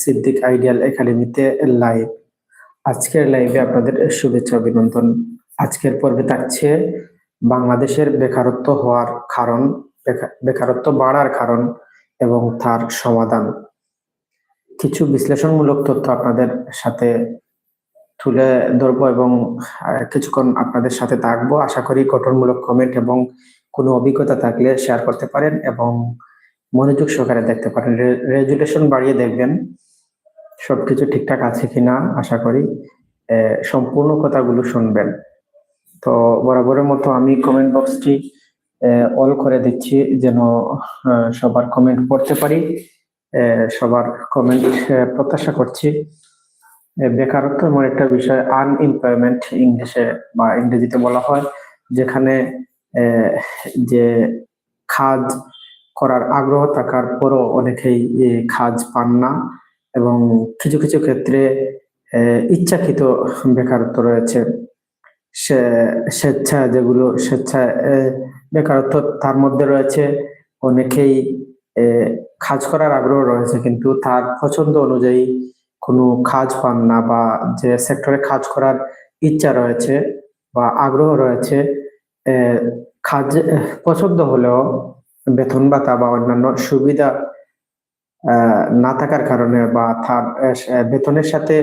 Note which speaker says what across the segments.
Speaker 1: Siddique ideal একাডেমিতে live আজকের লাইভে আপনাদের শুভেচ্ছা, অভিনন্দন। আজকের পর্বে থাকছে বাংলাদেশের বেকারত্ব হওয়ার কারণ, বেকা- বেকারত্ব বাড়ার কারণ এবং তার সমাধান। কিছু বিশ্লেষণমূলক তথ্য আপনাদের সাথে তুলে ধরবো এবং কিছুক্ষণ আপনাদের সাথে থাকব। আশা করি গঠনমূলক কমেন্ট এবং কোনো অভিজ্ঞতা থাকলে শেয়ার করতে পারেন এবং মনোযোগ সহকারে দেখতে পারেন। রেজুলেশন বাড়িয়ে দেখবেন। সবকিছু ঠিকঠাক আছে কিনা আশা করি সম্পূর্ণ কথাগুলো শুনবেন। তো বরাবরের মতো আমি কমেন্ট বক্সটি অল করে দিচ্ছি যেন সবার কমেন্ট পড়তে পারি। সবার কমেন্ট প্রত্যাশা করছি। বেকারত্ব এমন একটা বিষয় আনএমপ্লয়মেন্ট ইংলিশে বা ইংরেজিতে বলা হয়, যেখানে যে কাজ করার আগ্রহ থাকার পরও অনেকেই কাজ পান না। এবং কিছু কিছু ক্ষেত্রে ইচ্ছাকৃত বেকারত্ব রয়েছে। সে- স্বেচ্ছা যেগুলো, স্বেচ্ছা বেকারত্ব তার মধ্যে রয়েছে। অনেকেই কাজ করার আগ্রহ রয়েছে কিন্তু তার পছন্দ অনুযায়ী কোনো কাজ পান না বা যে সেক্টরে কাজ করার ইচ্ছা রয়েছে বা আগ্রহ রয়েছে কাজ পছন্দ হলেও বেতন ভাতা বা অন্যান্য সুবিধা না থাকার কারণে বা বেতনের সাথে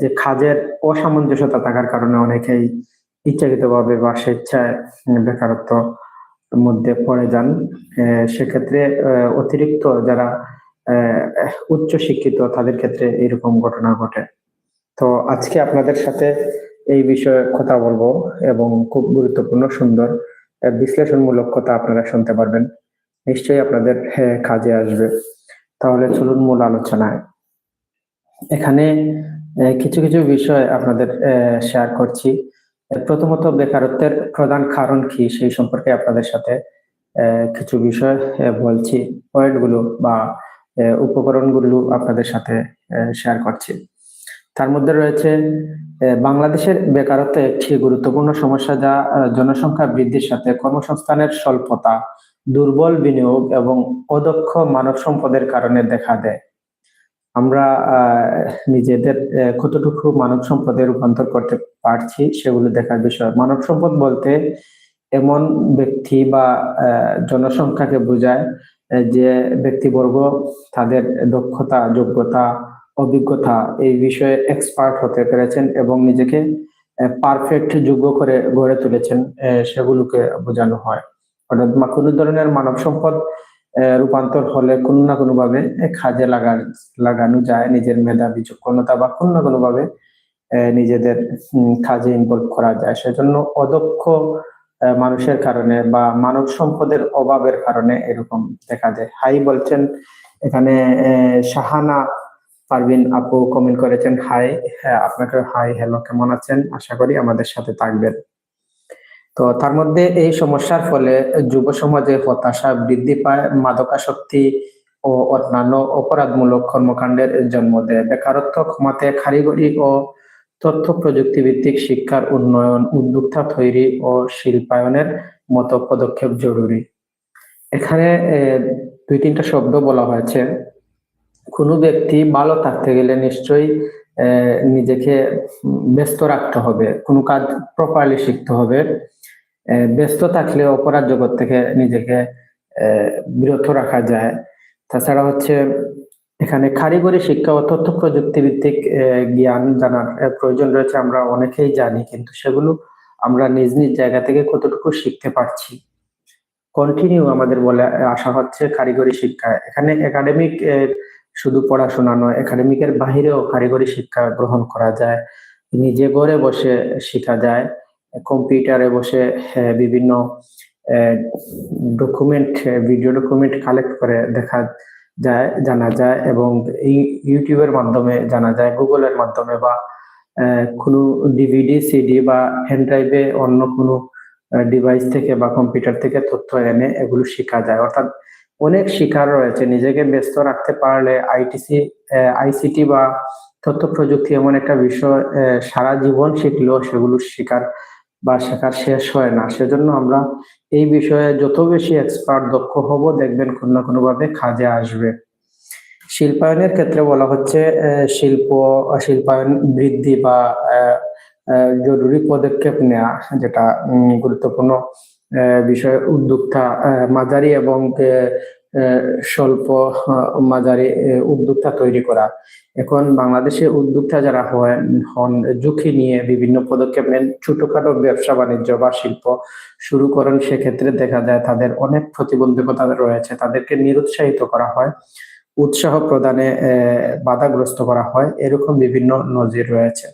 Speaker 1: যে কাজের অসামঞ্জস্যতা থাকার কারণে অনেকেই ইচ্ছাকৃতভাবে বা স্বেচ্ছায় বেকারত্ব মধ্যে পড়ে যান। সেক্ষেত্রে অতিরিক্ত যারা উচ্চ শিক্ষিত তাদের ক্ষেত্রে এরকম ঘটনা ঘটে। তো আজকে আপনাদের সাথে এই বিষয়ে কথা বলব এবং খুব গুরুত্বপূর্ণ সুন্দর বিশ্লেষণমূলক কথা আপনারা শুনতে পারবেন। নিশ্চয়ই আপনাদের আহ, কাজে আসবে। তাহলে চলুন মূল আলোচনায়। এখানে কিছু কিছু বিষয় আপনাদের শেয়ার করছি। প্রথমত বেকারত্বের প্রধান কারণ কি সেই সম্পর্কে আপনাদের সাথে কিছু বিষয় বলছি। পয়েন্টগুলো বা উপকরণগুলো আপনাদের সাথে শেয়ার করছি। তার মধ্যে রয়েছে বাংলাদেশের বেকারত্ব একটি গুরুত্বপূর্ণ সমস্যা যা জনসংখ্যা বৃদ্ধির সাথে কর্মসংস্থানের স্বল্পতা, দুর্বল বিনিয়োগ এবং অদক্ষ মানব সম্পদের কারণে দেখা দেয়। আমরা নিজেদের কতটুকু মানব সম্পদে রূপান্তর করতে পারছি সেগুলো দেখার বিষয়। মানব সম্পদ বলতে এমন ব্যক্তি বা জনসংখ্যাকে বোঝায় যে ব্যক্তিবর্গ তাদের দক্ষতা, যোগ্যতা অভিজ্ঞতা এই বিষয়ে এক্সপার্ট হতে পেরেছেন এবং নিজেকে পারফেক্ট যোগ্য করে গড়ে তুলেছেন সেগুলোকে বোঝানো হয়। অর্থাৎ কোনো ধরনের মানব সম্পদ রূপান্তর হলে কোনো না কোনো ভাবে কাজে লাগা লাগানো যায় নিজের মেধাবী যোগ্যতা বা কোনো না কোনো ভাবে নিজেদের কাজে ইনভলভ করা যায়। সেজন্য অদক্ষ মানুষের কারণে বা মানব সম্পদের অভাবের কারণে এরকম দেখা যায়। হাই বলছেন, এখানে শাহানা পারভিন আপু কমেন্ট করেছেন হাই হ্যাঁ আপনাকে হাই হ্যালো কেমন আছেন? আশা করি আমাদের সাথে থাকবেন। তো তার মধ্যে এই সমস্যার ফলে যুব সমাজে হতাশা বৃদ্ধি পায়, মাদকাসক্তি ও অন্যান্য অপরাধমূলক কর্মকাণ্ডের জন্ম দেয়। বেকারত্ব কমাতে কারিগরি ও তথ্য প্রযুক্তি ভিত্তিক শিক্ষার উন্নয়ন, উদ্যোক্তা তৈরি ও শিল্পায়নের মতো পদক্ষেপ জরুরি। এখানে দুই তিনটা শব্দ বলা হয়েছে। কোনো ব্যক্তি ভালো থাকতে গেলে নিশ্চয়ই নিজেকে ব্যস্ত রাখতে হবে, কোনো কাজ প্রপারলি শিখতে হবে। ব্যস্ত থাকলে অপরাধ জগৎ থেকে নিজেকে বিরত রাখা যায়। তাছাড়া হচ্ছে এখানে কারিগরি শিক্ষা ও তথ্য প্রযুক্তি ভিত্তিক জ্ঞান জানার প্রয়োজন রয়েছে আমরা অনেকেই জানি, কিন্তু সেগুলো আমরা নিজ নিজ জায়গা থেকে কতটুকু শিখতে পারছি। কন্টিনিউ আমাদের বলে আসা হচ্ছে কারিগরি শিক্ষা এখানে একাডেমিক শুধু পড়াশোনা নয় একাডেমিকের বাহিরেও কারিগরি শিক্ষা গ্রহণ করা যায়। নিজে ঘরে বসে শেখা যায়। কম্পিউটারে বসে আহ, বিভিন্ন ডকুমেন্ট ভিডিও ডকুমেন্ট কালেক্ট করে দেখা যায় জানা যায় এবং এই ইউটিউবের মাধ্যমে জানা যায় গুগলের মাধ্যমে বা কোনো ডিভিডি সিডি বা হ্যান্ড ড্রাইভে অন্য কোনো ডিভাইস থেকে বা কম্পিউটার থেকে তথ্য এনে এগুলো শেখা যায়। অর্থাৎ অনেক শিকার রয়েছে। নিজেকে ব্যস্ত রাখতে পারলে আইটিসি আইসিটি বা তথ্য প্রযুক্তি এমন একটা বিষয় সারা জীবন শিখলেও সেগুলো শিকার বা শেখার শেষ হয় না। সেজন্য আমরা এই বিষয়ে যত বেশি এক্সপার্ট দক্ষ হব, দেখবেন কোনো না কোনো ভাবে কাজে আসবে। শিল্পায়নের ক্ষেত্রে বলা হচ্ছে শিল্প, শিল্পায়ন বৃদ্ধি বা জরুরি পদক্ষেপ নেওয়া, যেটা গুরুত্বপূর্ণ। বিষয় উদ্যোক্তা মাঝারি এবং স্বল্প মাঝারি উদ্যোক্তা তৈরি করা। এখন বাংলাদেশে উদ্যোক্তা যারা হয়, হন, ঝুঁকি নিয়ে বিভিন্ন পদক্ষেপ নেন, ছোটখাটো ব্যবসা বাণিজ্য বা শিল্প শুরু করেন সেক্ষেত্রে দেখা যায় তাদের অনেক প্রতিবন্ধকতা রয়েছে। তাদেরকে নিরুৎসাহিত করা হয়, উৎসাহ প্রদানে বাধাগ্রস্ত করা হয়, এরকম বিভিন্ন নজির রয়েছে।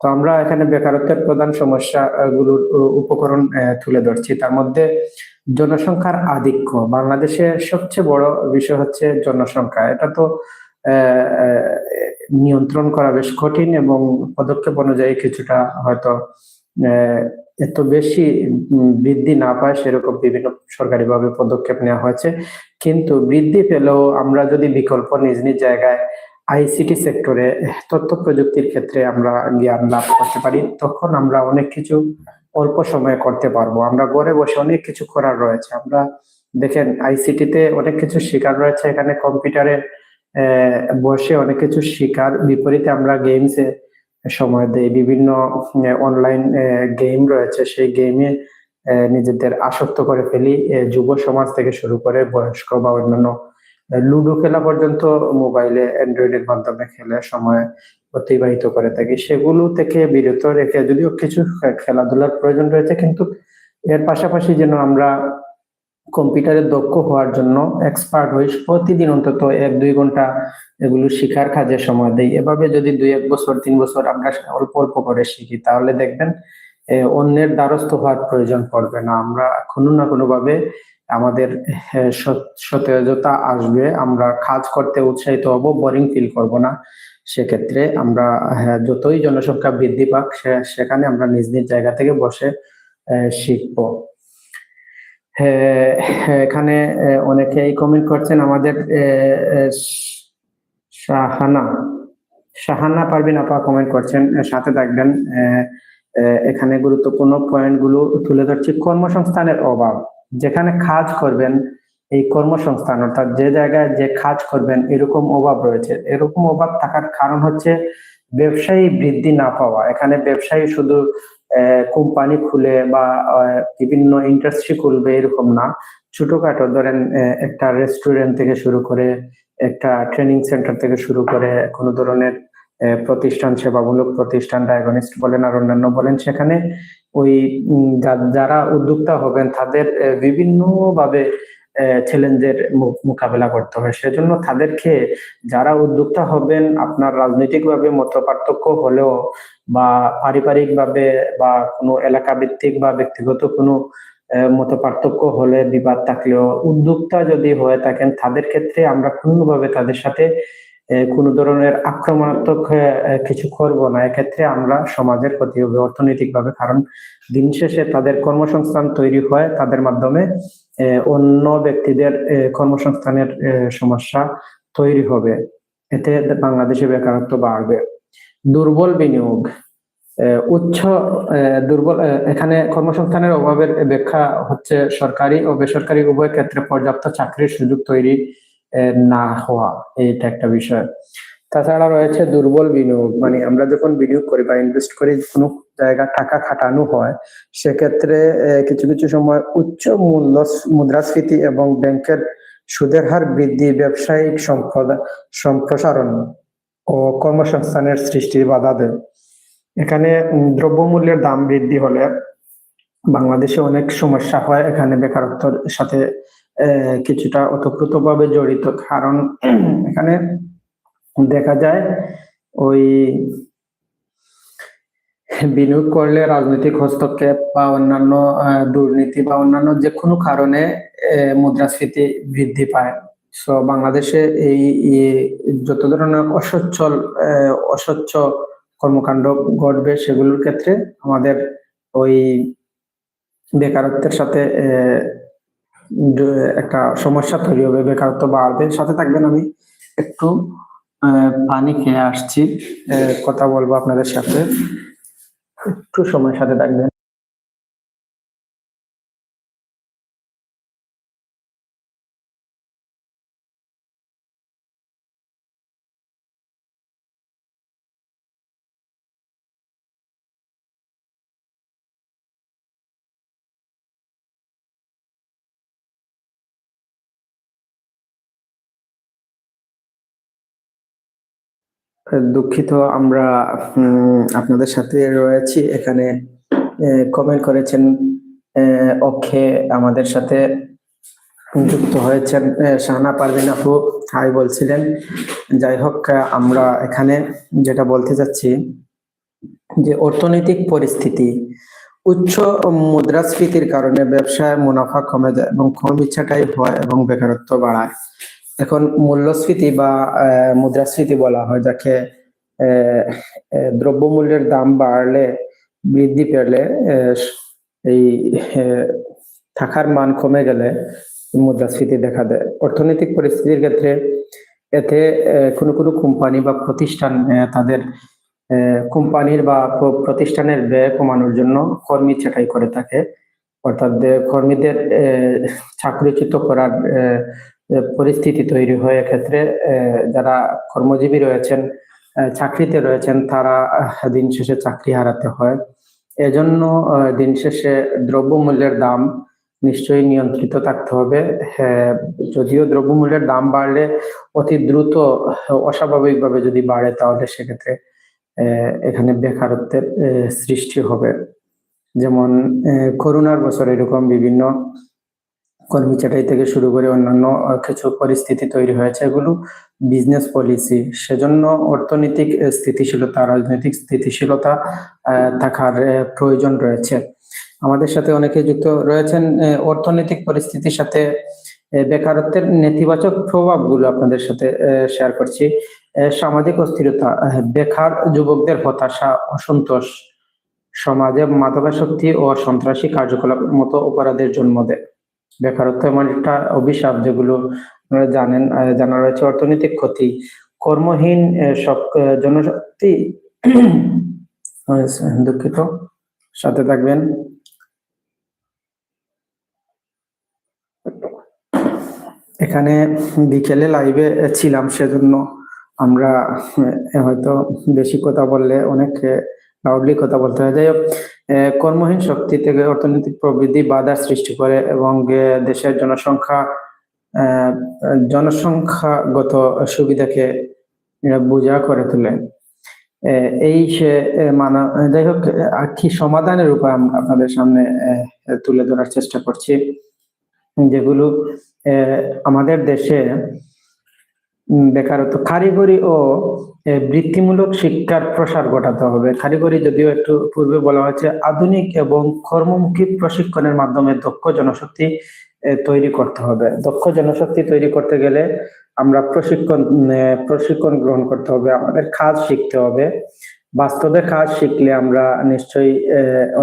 Speaker 1: তো আমরা এখানে বেকারত্বের প্রধান সমস্যা গুলোর উপকরণ তুলে ধরছি। তার মধ্যে জনসংখ্যার আধিক্য। বাংলাদেশের সবচেয়ে বড় বিষয় হচ্ছে জনসংখ্যা। এটা তো নিয়ন্ত্রণ করা বেশ কঠিন এবং পদক্ষেপ অনুযায়ী কিছুটা হয়তো এত বেশি বৃদ্ধি না পায় সেরকম বিভিন্ন সরকারিভাবে পদক্ষেপ নেওয়া হয়েছে। কিন্তু বৃদ্ধি পেলেও আমরা যদি বিকল্প নিজ নিজ জায়গায় আইসিটি সেক্টরে তথ্য প্রযুক্তির ক্ষেত্রে আমরা জ্ঞান লাভ করতে পারি, তখন আমরা অনেক কিছু অল্প সময়ে করতে পারব। আমরা ঘরে বসে অনেক কিছু করার রয়েছে। আমরা দেখেন আইসিটিতে অনেক কিছু শেখার রয়েছে। এখানে কম্পিউটারে বসে অনেক কিছু শেখার বিপরীতে আমরা গেমসে সময় দেই। বিভিন্ন অনলাইন গেম রয়েছে। সেই গেমে নিজেদের আসক্ত করে ফেলি। যুব সমাজ থেকে শুরু করে বয়স্ক বা অন্যান্য লুডো খেলা পর্যন্ত মোবাইলে অ্যান্ড্রয়েডের মাধ্যমে খেলে সময় অতিবাহিত করে থাকি। সেগুলো থেকে বিরত রেখে যদিও কিছু খেলাধুলার প্রয়োজন রয়েছে, কিন্তু এর পাশাপাশি যেন আমরা কম্পিউটারে দক্ষ হওয়ার জন্য এক্সপার্ট হই, প্রতিদিন অন্তত এক দুই ঘণ্টা এগুলো শিখার কাজে সময় দেই। এভাবে যদি দুই এক বছর, তিন বছর আমরা অল্প অল্প করে শিখি, তাহলে দেখবেন অন্যের দ্বারস্থ হওয়ার প্রয়োজন পড়বে না। আমরা কোনো না কোনো ভাবে আমাদের সত- সতেজতা আসবে। আমরা কাজ করতে উৎসাহিত হব বোরিং ফিল করব না। সেক্ষেত্রে আমরা হ্যাঁ, যতই জনসংখ্যা বৃদ্ধি পাক সেখানে আমরা নিজ নিজ জায়গা থেকে বসে শিখব। হ্যাঁ, হ্যাঁ, এখানে অনেকেই কমেন্ট করছেন আমাদের শাহানা শাহানা পারবিন আপা কমেন্ট করছেন সাথে থাকবেন। এখানে গুরুত্বপূর্ণ পয়েন্টগুলো তুলে ধরছি। কর্মসংস্থানের অভাব। যেখানে কাজ করবেন এই কর্মসংস্থান, অর্থাৎ যে জায়গায় যে কাজ করবেন, এরকম অভাব রয়েছে। এরকম অভাব থাকার কারণ হচ্ছে ব্যবসায়ী বৃদ্ধি না পাওয়া। এখানে ব্যবসায়ী শুধু কোম্পানি খুলে বা বিভিন্ন ইন্ডাস্ট্রি খুলবে এরকম না। ছোটখাটো ধরেন একটা রেস্টুরেন্ট থেকে শুরু করে, একটা ট্রেনিং সেন্টার থেকে শুরু করে, কোনো ধরনের প্রতিষ্ঠান, সেবামূলক প্রতিষ্ঠান, ডায়াগনিস্ট বলেন আর অন্যান্য বলেন, সেখানে ওই যারা উদ্যোক্তা হবেন, তাদের বিভিন্ন ভাবে চ্যালেঞ্জের মোকাবেলা করতে হয় সেজন্য তাদেরকে যারা উদ্যোক্তা হবেন, আপনার রাজনৈতিকভাবে মত পার্থক্য হলেও বা পারিবারিক ভাবে বা কোনো এলাকা ভিত্তিক বা ব্যক্তিগত কোনো মত পার্থক্য হলে, বিবাদ থাকলেও উদ্যোক্তা যদি হয়ে থাকেন, তাদের ক্ষেত্রে আমরা কোনোভাবে তাদের সাথে কোনো ধরনের আক্রমণাত্মক কিছু করব না। এক্ষেত্রে আমরা সমাজের ক্ষতি হবে অর্থনৈতিক ভাবে কারণ দিন শেষে তাদের কর্মসংস্থান তৈরি হয়, তাদের মাধ্যমে অন্য ব্যক্তিদের কর্মসংস্থানের সমস্যা তৈরি হবে। এতে বাংলাদেশে বেকারত্ব বাড়বে। দুর্বল বিনিয়োগ উচ্চ দুর্বল এখানে কর্মসংস্থানের অভাবের ব্যাখ্যা হচ্ছে সরকারি ও বেসরকারি উভয় ক্ষেত্রে পর্যাপ্ত চাকরির সুযোগ তৈরি না হওয়া এইটা একটা বিষয়। তাছাড়া রয়েছে দুর্বল বিনিয়োগ মানে আমরা যখন বিনিয়োগ করি বা ইনভেস্ট করি, কোনো জায়গা টাকা খাটানো হয়, সেক্ষেত্রে কিছু কিছু সময় উচ্চ মূল্য মুদ্রাস্ফীতি এবং ব্যাংকের সুদের হার বৃদ্ধি, ব্যবসায়িক সম্প্রসারণ ও কর্মসংস্থানের সৃষ্টির বাধা দেয়। এখানে দ্রব্যমূল্যের দাম বৃদ্ধি হলে বাংলাদেশে অনেক সমস্যা হয় এখানে বেকারত্বের সাথে কিছুটা ওতপ্রোতভাবে জড়িত। কারণ এখানে দেখা যায় ওই বিনিয়োগ করলে রাজনৈতিক হস্তক্ষেপ বা অন্যান্য দুর্নীতি বা অন্যান্য যে কোনো কারণে মুদ্রাস্ফীতি বৃদ্ধি পায়। সো বাংলাদেশে এই যত ধরনের অসচ্ছল আহ, অস্বচ্ছ কর্মকাণ্ড ঘটবে সেগুলোর ক্ষেত্রে আমাদের ওই বেকারত্বের সাথে একটা সমস্যা তৈরি হবে, বেকারত্ব বাড়বে। সাথে থাকবেন আমি একটু পানি খেয়ে আসছি। কথা বলব আপনাদের সাথে। একটু সময়ের সাথে থাকবেন। দুঃখিত, আমরা আপনাদের সাথে রয়েছি। এখানে কমেন্ট করেছেন অক্ষে আমাদের সাথে যুক্ত হয়েছেন শাহানা পারভিন আপু। হাই বলছিলেন। যাই হোক আমরা এখানে যেটা বলতে চাচ্ছি যে অর্থনৈতিক পরিস্থিতি, উচ্চ মুদ্রাস্ফীতির কারণে ব্যবসায় মুনাফা কমে যায় এবং কম ইচ্ছাটাই হয় এবং বেকারত্ব বাড়ায়। এখন মূল্যস্ফীতি বা মুদ্রাস্ফীতি বলা হয়, যাকে দ্রব্যমূল্যের দাম বাড়লে, বৃদ্ধি পেলে এই থাকার মান কমে গেলে মুদ্রাস্ফীতি দেখা দেয়। অর্থনৈতিক পরিস্থিতির ক্ষেত্রে এতে কোনো কোনো কোম্পানি বা প্রতিষ্ঠান তাদের কোম্পানির বা প্রতিষ্ঠানের ব্যয় কমানোর জন্য কর্মী ছাঁটাই করে থাকে। অর্থাৎ কর্মীদের চাকরিচ্যুত করার পরিস্থিতি তৈরি হয় এক্ষেত্রে আহ, যারা কর্মজীবী রয়েছেন চাকরিতে রয়েছেন তারা দিন শেষে চাকরি হারাতে হয়। এজন্য দিন শেষে দ্রব্যমূল্যের দাম নিশ্চয়ই নিয়ন্ত্রিত থাকতে হবে। যদিও দ্রব্যমূল্যের দাম বাড়লে অতি দ্রুত অস্বাভাবিকভাবে যদি বাড়ে তাহলে সেক্ষেত্রে এখানে বেকারত্বের সৃষ্টি হবে। যেমন করোনার বছর এরকম বিভিন্ন কর্মী ছাঁটাই থেকে শুরু করে অন্যান্য কিছু পরিস্থিতি তৈরি হয়েছে এগুলো। বিজনেস পলিসি সেজন্য অর্থনৈতিক স্থিতিশীলতা, রাজনৈতিক স্থিতিশীলতা থাকার প্রয়োজন রয়েছে। আমাদের সাথে অনেকে যুক্ত রয়েছেন অর্থনৈতিক পরিস্থিতির সাথে বেকারত্বের নেতিবাচক প্রভাবগুলো আপনাদের সাথে শেয়ার করছি। সামাজিক অস্থিরতা বেকার যুবকদের হতাশা, অসন্তোষ। সমাজে মাদকাসক্তি ও সন্ত্রাসী কার্যকলাপের মতো অপরাধের জন্ম দেয়। বেকারত্ব এমন একটা অভিশাপ যেগুলো আপনারা জানেন জানা রয়েছে অর্থনৈতিক ক্ষতি। কর্মহীন সব জনশক্তি দুঃখিত। সাথে থাকবেন। এখানে বিকেলে লাইভে ছিলাম, সেজন্য আমরা হয়তো বেশি কথা বললে অনেক লাউডলি কথা বলতে হয়। যাই হোক কর্মহীন শক্তি থেকে অর্থনৈতিক প্রবৃদ্ধি বাধা সৃষ্টি করে এবং দেশের জনসংখ্যা জনসংখ্যাগত সুবিধাকে বোঝা করে তোলে। এই সে আহ, মানা যাই হোক কি সমাধানের উপায় আপনাদের সামনে তুলে ধরার চেষ্টা করছি। যেগুলো আমাদের দেশে বেকারত্ব। কারিগরি ও বৃত্তিমূলক শিক্ষার প্রসার ঘটাতে হবে। কারিগরি যদিও একটু পূর্বে বলা হয়েছে, আধুনিক এবং কর্মমুখী প্রশিক্ষণের মাধ্যমে দক্ষ জনশক্তি তৈরি করতে হবে। দক্ষ জনশক্তি তৈরি করতে গেলে আমরা প্রশিক্ষণ প্রশিক্ষণ গ্রহণ করতে হবে, আমাদের কাজ শিখতে হবে। বাস্তবে কাজ শিখলে আমরা নিশ্চয়ই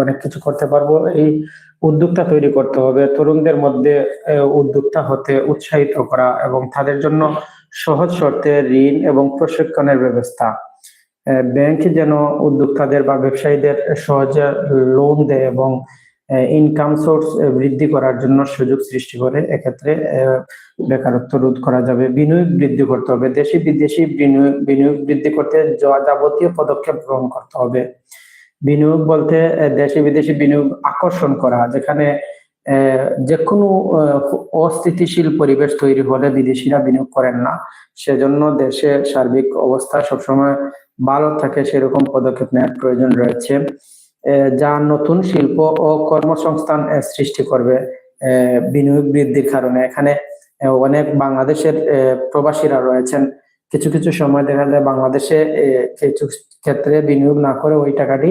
Speaker 1: অনেক কিছু করতে পারব। এই উদ্যোক্তা তৈরি করতে হবে। তরুণদের মধ্যে উদ্যোক্তা হতে উৎসাহিত করা এবং তাদের জন্য সহজ শর্তে ঋণ এবং প্রশিক্ষণের ব্যবস্থা। ব্যাংক যেন উদ্যোক্তাদের বা ব্যবসায়ীদের সহজে লোন দেয় এবং ইনকাম সোর্স বৃদ্ধি করার জন্য সুযোগ সৃষ্টি করে, এক্ষেত্রে বেকারত্ব রোধ করা যাবে, বিনিয়োগ বৃদ্ধি করতে হবে, দেশি বিদেশি বিনিয়োগ বৃদ্ধি করতে যাবতীয় পদক্ষেপ গ্রহণ করতে হবে। বিনিয়োগ বলতে দেশি বিদেশি বিনিয়োগ আকর্ষণ করা, যেখানে যে কোনো অস্থিতিশীল পরিবেশ তৈরি হলে বিদেশিরা বিনিয়োগ করেন না। সেজন্য দেশে সার্বিক অবস্থা সবসময় ভালো থাকে, সেরকম পদক্ষেপ নেওয়ার প্রয়োজন রয়েছে। যা নতুন শিল্প ও কর্মসংস্থান সৃষ্টি করবে বিনিয়োগ বৃদ্ধির কারণে। এখানে অনেক বাংলাদেশের প্রবাসীরা রয়েছেন। কিছু কিছু সময় দেখা যায় বাংলাদেশে কিছু ক্ষেত্রে বিনিয়োগ না করে ওই টাকাটি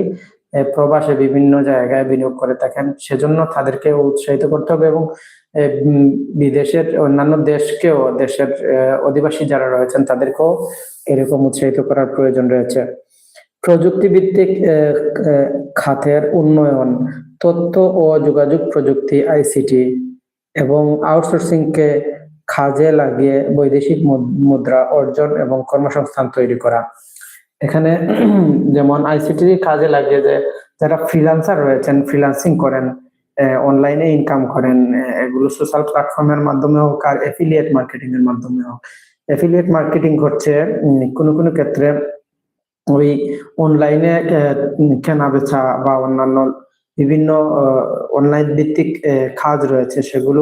Speaker 1: প্রবাসে বিভিন্ন জায়গায় বিনিয়োগ করে থাকেন। সেজন্য তাদেরকে উৎসাহিত করতে হবে এবং বিদেশের অন্যান্য দেশকেও দেশের অধিবাসী যারা রয়েছেন তাদেরকেও এরকম উৎসাহিত করার প্রয়োজন রয়েছে। প্রযুক্তি ভিত্তিক আহ, আহ, খাতের উন্নয়ন তথ্য ও যোগাযোগ প্রযুক্তি আইসিটি এবং আউটসোর্সিং কে কাজে লাগিয়ে বৈদেশিক মুদ- মুদ্রা অর্জন এবং কর্মসংস্থান তৈরি করা। এখানে যেমন আইসিটি কাজে লাগিয়ে যে যারা ফ্রিল্যান্সার রয়েছেন ফ্রিল্যান্সিং করেন অনলাইনে ইনকাম করেন এগুলো সোশ্যাল প্ল্যাটফর্মের মাধ্যমে হোক আর এফিলিয়েট মার্কেটিং এর মাধ্যমে হোক। এফিলিয়েট মার্কেটিং উম, কোনো কোনো ক্ষেত্রে ওই অনলাইনে কেনা বেচা বা অন্যান্য বিভিন্ন অনলাইন ভিত্তিক কাজ রয়েছে সেগুলো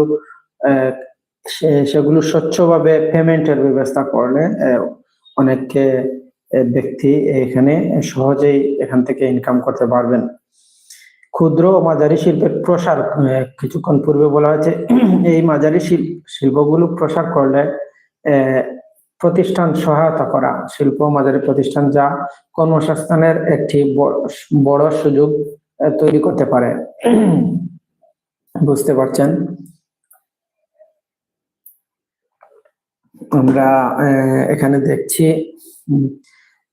Speaker 1: সেগুলো স্বচ্ছভাবে পেমেন্টের ব্যবস্থা করলে অনেককে ব্যক্তি এখানে সহজেই এখান থেকে ইনকাম করতে পারবেন। ক্ষুদ্র ও মাঝারি শিল্পের প্রসার কিছুক্ষণ পূর্বে বলা হয়েছে, এই মাঝারি শিল্প শিল্পগুলো প্রসার করলে প্রতিষ্ঠান সহায়তা করা, শিল্প মাঝারি প্রতিষ্ঠান যা কর্মসংস্থানের একটি বড় সুযোগ তৈরি করতে পারে। বুঝতে পারছেন? আমরা এখানে দেখছি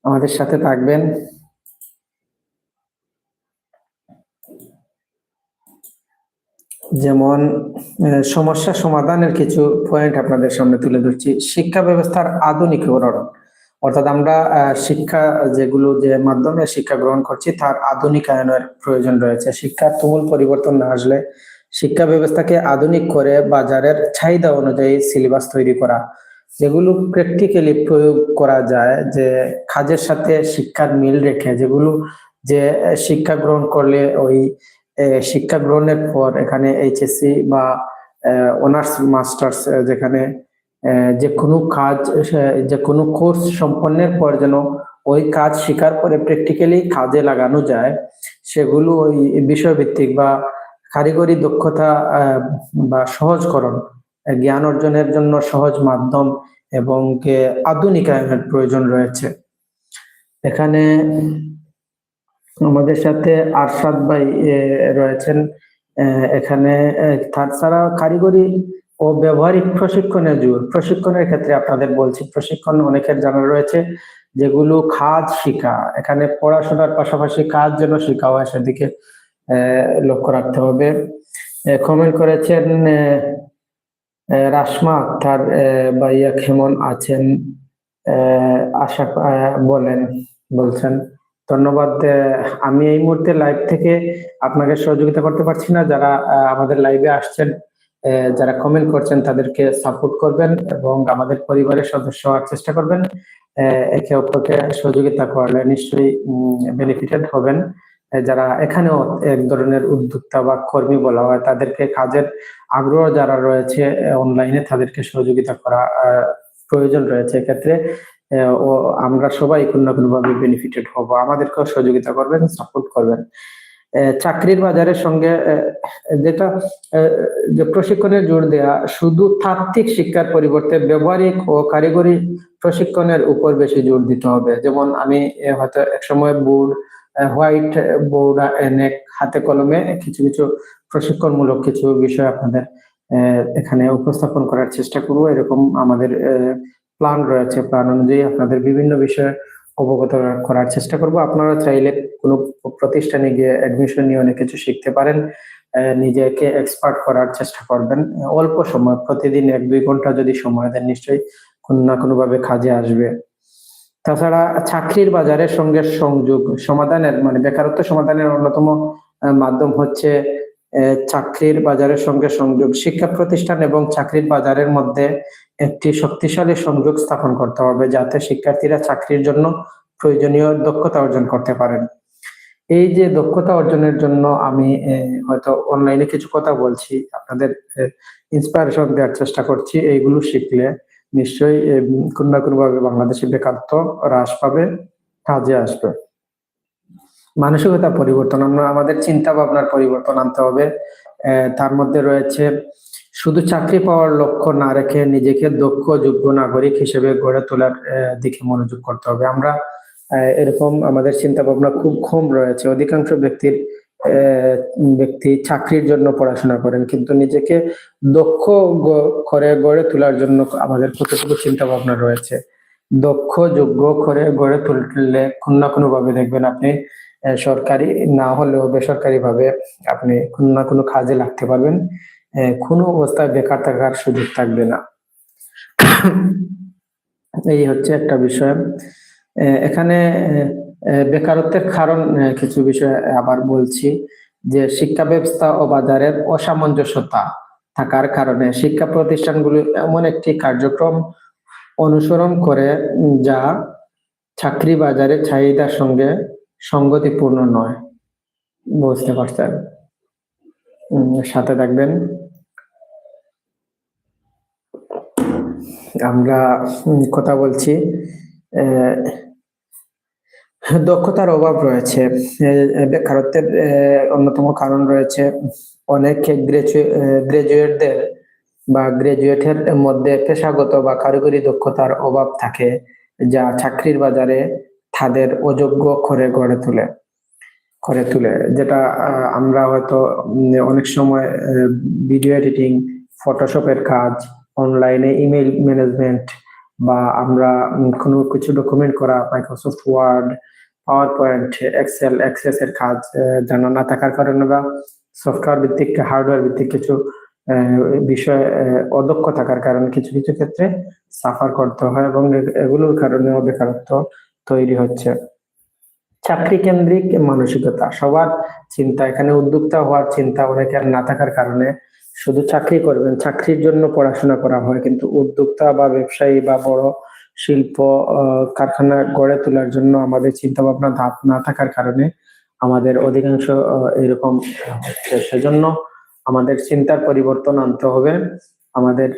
Speaker 1: আমাদের সাথে থাকবেন। যেমন সমস্যা সমাধানের কিছু পয়েন্ট আপনাদের সামনে তুলে ধরছি। শিক্ষা ব্যবস্থার আধুনিকীকরণ অর্থাৎ আমরা শিক্ষা যেগুলো যে মাধ্যমে শিক্ষা গ্রহণ করছি, তার আধুনিকায়নের প্রয়োজন রয়েছে। শিক্ষার তুমুল পরিবর্তন না আসলে শিক্ষা ব্যবস্থাকে আধুনিক করে বাজারের চাহিদা অনুযায়ী সিলেবাস তৈরি করা যেগুলো প্র্যাকটিক্যালি প্রয়োগ করা যায়, যে কাজের সাথে শিক্ষার মিল রেখে, যেগুলো যে শিক্ষা গ্রহণ করলে ওই শিক্ষা গ্রহণের পর এখানে এইচএসসি বা অনার্স মাস্টার্স যেখানে যে কোনো কাজ যে কোনো কোর্স সম্পন্নের পর যেন ওই কাজ শেখার পরে প্র্যাকটিক্যালি কাজে লাগানো যায়, সেগুলো ওই বিষয়ভিত্তিক বা কারিগরি দক্ষতা বা সহজকরণ। জ্ঞান অর্জনের জন্য সহজ মাধ্যম এবং আধুনিকায়নের প্রয়োজন রয়েছে। এখানে আমাদের সাথে আরশাদ ভাই রয়েছেন। এখানে তাছাড়া কারিগরি ও ব্যবহারিক প্রশিক্ষণের জোর। প্রশিক্ষণের ক্ষেত্রে আপনাদের বলছি, প্রশিক্ষণ অনেকের জানা রয়েছে, যেগুলো কাজ শিখা। এখানে পড়াশোনার পাশাপাশি কাজ যেন শেখা হয়, সেদিকে লক্ষ্য রাখতে হবে। কমেন্ট করেছেন রাশমা আক্তার ভাইয়া কেমন আছেন? আশা বলেন, বলছেন। ধন্যবাদ আমি এই মুহূর্তে লাইভ থেকে আপনাকে সহযোগিতা করতে পারছি না। যারা আমাদের লাইভে আসছেন যারা কমেন্ট করছেন, তাদেরকে সাপোর্ট করবেন এবং আমাদের পরিবারের সদস্য হওয়ার চেষ্টা করবেন। একে অপরকে সহযোগিতা করলে নিশ্চয়ই বেনিফিটেড হবেন। যারা এখানেও এক ধরনের উদ্যোক্তা বা কর্মী বলা হয়, তাদেরকে কাজের আগ্রহ যারা রয়েছে অনলাইনে তাদেরকে সহযোগিতা করা প্রয়োজন রয়েছে। এক্ষেত্রে ও, আমরা সবাই কোনো না কোনো ভাবে বেনিফিটেড হব। আমাদেরকেও সহযোগিতা করবেন সাপোর্ট করবেন। চাকরির বাজারের সঙ্গে যেটা যে প্রশিক্ষণের জোর দেয়া, শুধু তাত্ত্বিক শিক্ষার পরিবর্তে ব্যবহারিক ও কারিগরি প্রশিক্ষণের উপর বেশি জোর দিতে হবে। যেমন আমি হয়তো একসময় বোর্ড হোয়াইট বোর্ড এনে হাতে কলমে কিছু কিছু প্রশিক্ষণমূলক কিছু বিষয় আপনাদের এখানে উপস্থাপন করার চেষ্টা করব। এরকম আমাদের প্ল্যান রয়েছে। প্ল্যান অনুযায়ী আপনাদের বিভিন্ন বিষয়ে অবগত করার চেষ্টা করব। আপনারা চাইলে কোনো প্রতিষ্ঠানে গিয়ে অ্যাডমিশন নিয়ে অনেক কিছু শিখতে পারেন। নিজেকে এক্সপার্ট করার চেষ্টা করবেন। অল্প সময়, প্রতিদিন এক দুই ঘণ্টা যদি সময় দেন, নিশ্চয়ই কোনো না কোনোভাবে কাজে আসবে। তাছাড়া চাকরির বাজারের সঙ্গে সংযোগ, সমাধানের মানে বেকারত্ব সমাধানের অন্যতম মাধ্যম হচ্ছে চাকরির বাজারের সঙ্গে সংযোগ। শিক্ষা প্রতিষ্ঠান এবং চাকরির বাজারের মধ্যে একটি শক্তিশালী সংযোগ স্থাপন করতে হবে, যাতে শিক্ষার্থীরা চাকরির জন্য প্রয়োজনীয় দক্ষতা অর্জন করতে পারেন। এই যে দক্ষতা অর্জনের জন্য আমি হয়তো অনলাইনে কিছু কথা বলছি, আপনাদের ইন্সপায়ারেশন দেওয়ার চেষ্টা করছি, এইগুলো শিখলে নিশ্চয়ই কোনো না বাংলাদেশে বেকারত্ব হ্রাস পাবে, কাজে আসবে। মানসিকতা পরিবর্তন, আমরা, আমাদের চিন্তা ভাবনার পরিবর্তন আনতে হবে। তার মধ্যে রয়েছে, শুধু চাকরি পাওয়ার লক্ষ্য না রেখে নিজেকে দক্ষ, যোগ্য নাগরিক হিসেবে গড়ে তোলার দিকে মনোযোগ করতে হবে। আমরা এরকম আমাদের চিন্তা ভাবনা খুব কম রয়েছে। অধিকাংশ ব্যক্তির ব্যক্তি চাকরির জন্য পড়াশোনা করেন, কিন্তু নিজেকে দক্ষ করে গড়ে তোলার জন্য আমাদের কতটুকু চিন্তা ভাবনা রয়েছে। দক্ষ, যোগ্য করে গড়ে তুললে কোনো না কোনো ভাবে দেখবেন আপনি সরকারি না হলেও বেসরকারি ভাবে আপনি কোনো না কোনো কাজে লাগতে পারবেন। কোনো অবস্থায় বেকার থাকার সুযোগ থাকবে না। এই হচ্ছে একটা বিষয়। এখানে বেকারত্বের কারণ কিছু বিষয়ে আবার বলছি যে শিক্ষা ব্যবস্থা ও বাজারের অসামঞ্জস্যতা থাকার কারণে শিক্ষা প্রতিষ্ঠানগুলি এমন একটি কার্যক্রম অনুসরণ করে যা চাকরি বাজারের চাহিদার সঙ্গে সঙ্গতিপূর্ণ নয়। বুঝতে পারছেন? সাথে থাকবেন। আমরা কথা বলছি দক্ষতার অভাব রয়েছে। বেকারত্বের অন্যতম কারণ রয়েছে অনেক গ্রাজুয়েটদের বা গ্রাজুয়েটের মধ্যে পেশাগত বা কারিগরি দক্ষতার অভাব থাকে, যা চাকরির বাজারে তাদের অযোগ্য করে গড়ে তোলে, করে তোলে, যেটা আমরা হয়তো অনেক সময় ভিডিও এডিটিং, ফটোশপের কাজ, অনলাইনে ইমেল ম্যানেজমেন্ট বা আমরা কোনো কিছু ডকুমেন্ট করা Microsoft Word PowerPoint Excel Access এর কাজ জানা না থাকার কারণে বা সফটওয়্যার ভিত্তিক হার্ডওয়্যার ভিত্তিক কিছু বিষয়ে অদক্ষ থাকার কারণে কিছু কিছু ক্ষেত্রে সাফার করতে হয় এবং এগুলোর কারণেও বেকারত্ব তৈরি হচ্ছে। চাকরি কেন্দ্রিক মানসিকতা, সবার চিন্তা, এখানে উদ্যোক্তা হওয়ার চিন্তা অনেকের না থাকার কারণে শুধু চাকরি করবেন, চাকরির জন্য পড়াশোনা করা হয়, কিন্তু উদ্যোক্তা বা ব্যবসায়ী বা বড় শিল্প কারখানা গড়ে তোলার জন্য আমাদের চিন্তা ভাবনা ধাপ না থাকার কারণে আমাদের অধিকাংশ এরকম সেজন্য আমাদের চিন্তার পরিবর্তন আনতে হবে, আমাদের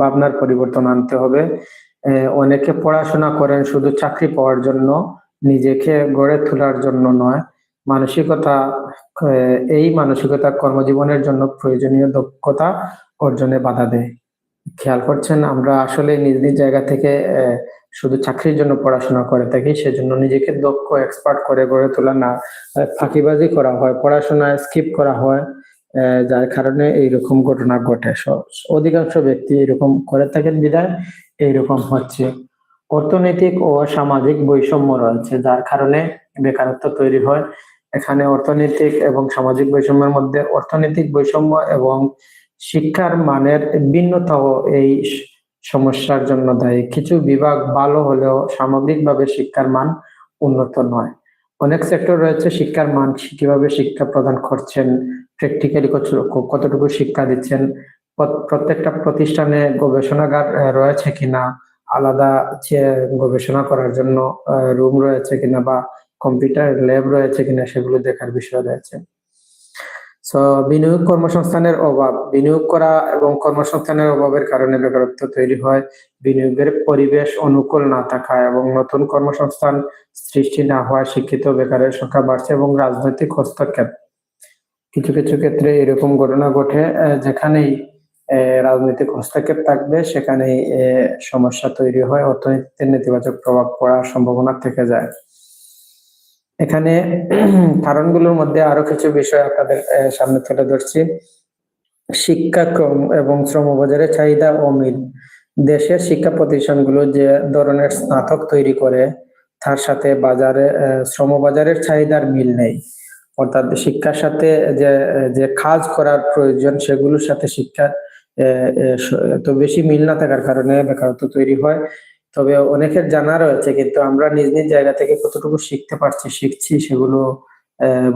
Speaker 1: ভাবনার পরিবর্তন আনতে হবে। অনেকে পড়াশোনা করেন শুধু চাকরি পাওয়ার জন্য, নিজেকে গড়ে তোলার জন্য নয়। মানসিকতা এই মানসিকতা কর্মজীবনের জন্য প্রয়োজনীয় দক্ষতা অর্জনে বাধা দেয়। খেয়াল করছেন, আমরা আসলে নিজ নিজ জায়গা থেকে শুধু চাকরির জন্য পড়াশোনা করে থাকি, সেজন্য নিজেকে দক্ষ এক্সপার্ট করে গড়ে তোলা না ফাঁকিবাজি করা হয় পড়াশোনায় স্কিপ করা হয় যার কারণে এইরকম ঘটনা ঘটে। অধিকাংশ ব্যক্তি এরকম করে থাকেন, বিধায় এইরকম হচ্ছে। অর্থনৈতিক ও সামাজিক বৈষম্য রয়েছে, যার কারণে বেকারত্ব তৈরি হয়। এখানে অর্থনৈতিক এবং সামাজিক বৈষম্যের মধ্যে অর্থনৈতিক বৈষম্য এবং শিক্ষার মানের ভিন্নতাও এই সমস্যার জন্য দায়ী। কিছু বিভাগ ভালো হলেও সামগ্রিকভাবে শিক্ষার মান উন্নত নয়। অনেক সেক্টর রয়েছে শিক্ষার মান কীভাবে শিক্ষা প্রদান করছেন প্র্যাকটিক্যালি কতটুকু শিক্ষা দিচ্ছেন প্রত্যেকটা প্রতিষ্ঠানে গবেষণাগার রয়েছে কিনা, আলাদা গবেষণা করার জন্য রুম রয়েছে কিনা বা কম্পিউটার ল্যাব রয়েছে কিনা সেগুলো দেখার বিষয় রয়েছে। বিনিয়োগ কর্মসংস্থানের অভাব, বিনিয়োগ করা এবং কর্মসংস্থানের অভাবের কারণে বেকারত্ব তৈরি হয়, বিনিয়োগের পরিবেশ অনুকূল না থাকা এবং নতুন কর্মসংস্থান সৃষ্টি না হওয়া শিক্ষিত বেকারের সংখ্যা বাড়ছে এবং রাজনৈতিক হস্তক্ষেপ। কিছু কিছু ক্ষেত্রে এরকম ঘটনা ঘটে যেখানেই রাজনৈতিক হস্তক্ষেপ থাকবে, সেখানেই সমস্যা তৈরি হয়, অর্থনীতিতে নেতিবাচক প্রভাব পড়ার সম্ভাবনা থেকে যায়। এখানে কারণগুলোর মধ্যে আরও কিছু বিষয় আপনাদের সামনে তুলে ধরছি। শিক্ষাক্রম এবং শ্রম শ্রমবাজারের চাহিদা অমিল দেশের শিক্ষা প্রতিষ্ঠানগুলো যে ধরনের স্নাতক তৈরি করে, তার সাথে বাজারে শ্রমবাজারের চাহিদার মিল নেই। অর্থাৎ শিক্ষার সাথে যে যে কাজ করার প্রয়োজন, সেগুলোর সাথে শিক্ষার এত বেশি মিল না থাকার কারণে বেকারত্ব তৈরি হয়। তবে অনেকের জানা রয়েছে, কিন্তু আমরা নিজ নিজ জায়গা থেকে কতটুকু শিখতে পারছি, শিখছি সেগুলো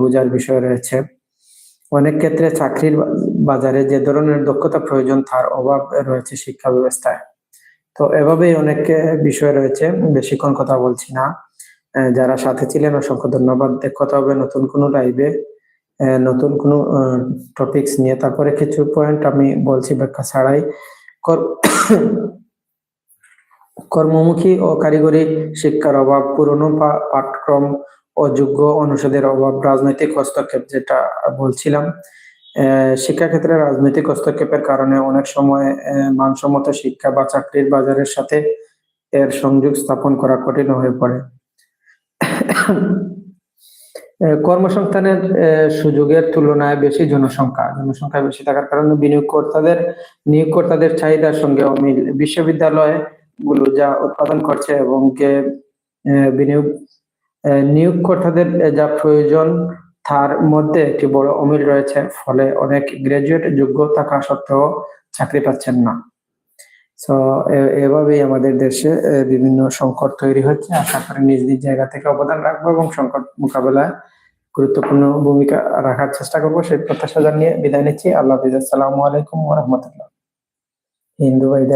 Speaker 1: বোঝার বিষয় রয়েছে। অনেক ক্ষেত্রে চাকরির বাজারে যে ধরনের দক্ষতা প্রয়োজন, তার অভাব রয়েছে শিক্ষা ব্যবস্থায়। তো এভাবেই অনেক বিষয় রয়েছে, বেশিক্ষণ কথা বলছি না। যারা সাথে ছিলেন, অসংখ্য ধন্যবাদ। কথা হবে নতুন কোনো লাইভে নতুন কোনো টপিকস নিয়ে। তারপরে কিছু পয়েন্ট আমি বলছি ব্যাখ্যা ছাড়াই। কর্মমুখী ও কারিগরি শিক্ষার অভাব, পুরনো পাঠক্রম অযোগ্য অনুষদের অভাব, রাজনৈতিক হস্তক্ষেপ যেটা বলছিলাম শিক্ষাক্ষেত্রে রাজনৈতিক হস্তক্ষেপের কারণে অনেক সময় মানসম্মত শিক্ষা বা চাকরির বাজারের সাথে এর সংযোগ স্থাপন করা কঠিন হয়ে পড়ে। কর্মসংস্থানের সুযোগের তুলনায় বেশি জনসংখ্যা। জনসংখ্যা বেশি থাকার কারণে বিনিয়োগকর্তাদের, নিয়োগকর্তাদের চাহিদার সঙ্গে অমিল বিশ্ববিদ্যালয় গুলো যা উৎপাদন করছে এবং আহ, বিনিয়োগ নিয়োগকর্তাদের যা প্রয়োজন তার মধ্যে একটি বড় অমিল রয়েছে। ফলে অনেক গ্রাজুয়েট যোগ্য থাকা সত্ত্বেও চাকরি পাচ্ছেন না। তো এভাবেই আমাদের দেশে বিভিন্ন সংকট তৈরি হচ্ছে। আশা করি নিজ নিজ জায়গা থেকে অবদান রাখব এবং সংকট মোকাবেলায় গুরুত্বপূর্ণ ভূমিকা রাখার চেষ্টা করব। সেই প্রত্যাশা জানিয়ে বিদায় নিচ্ছি। আল্লাহ হাফিজ। আলাইকুম রাহমাতুল্লাহ। হিন্দু ভাইদের